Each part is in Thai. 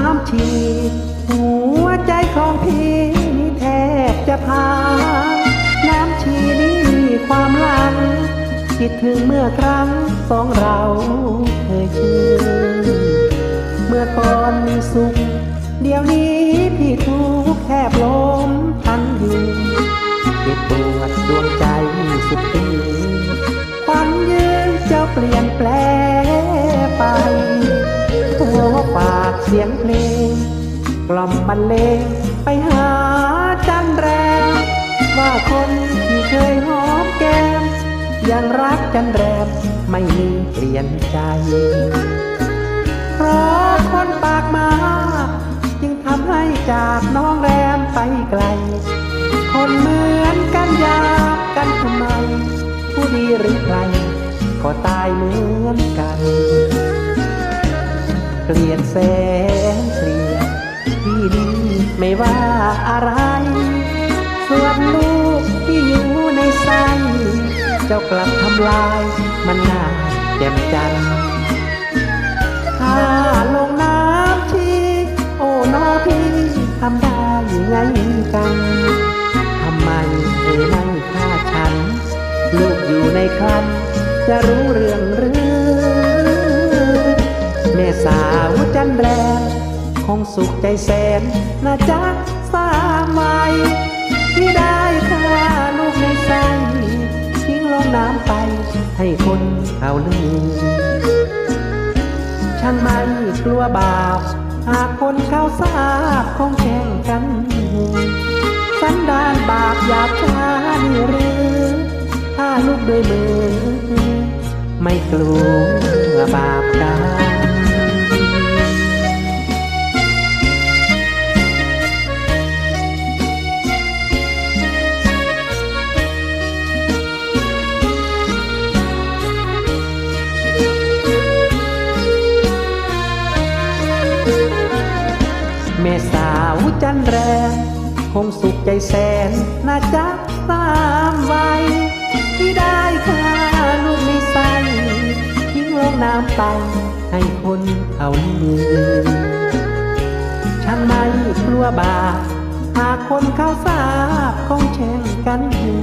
ามฉีดหัวใจของพี่นี่แทบจะพังน้ำฉีดนี่มีความลังคิดถึงเมื่อครั้งสองเราเคยชื่นเมื่อก่อนมีสุข เดี๋ยวนี้พี่ทุกแคบลมทันยืนเจ็บปวดดวงใจสุดที่ความยืนจะเปลี่ยนแปลง สียงเพลง กล่อมบรรเลงไปหาจันแรมว่าคนที่เคยหอมแก้ม ยังรักจันแรมไม่มีเปลี่ยนใจ เพราะคนปากมา จึงทำให้จากน้องแรมไปไกล คนเหมือนกันยากกันทำไม ผู้ดีหรือใครก็ตายเหมือนกัน เกลียดแสนเกลียดที่ดีไม่ว่าอะไร ส่วนลูกที่อยู่ในไส้เจ้ากลับทำลายมันน่าแจ่มจันทร์ถ้าลงน้ำชีโอ้น้อพี่ทำได้ยังไงกันทำไมเธอไม่ฆ่าฉัน ลูกอยู่ในครันจะรู้ งสุขใจแสนนะจ๊ะสามวัยที่ได้ฆ่าลูกในไส้ทิ้งลงน้ำไป ให้คนเขาลืมช่างไม่กลัวบาปหากคนเขาทราบคงแข่งกันสันดานบาปหยาบช้านี่หรือถ้าลูกด้วยมือ ไม่กลัวบาปกร สาวจันแรมคงสุขใจแสนน่าจะสามไวที่ได้ค่าลูกในไส้ทิ้งลงน้ำไป ให้คนเขาลืมช่างไม่กลัวบาปหากคนเขาทราบคงแช่งกันอยู่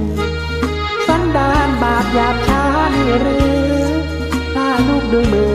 สันดานบาปหยาบช้านี่หรือถ้าลูกด้วยมือ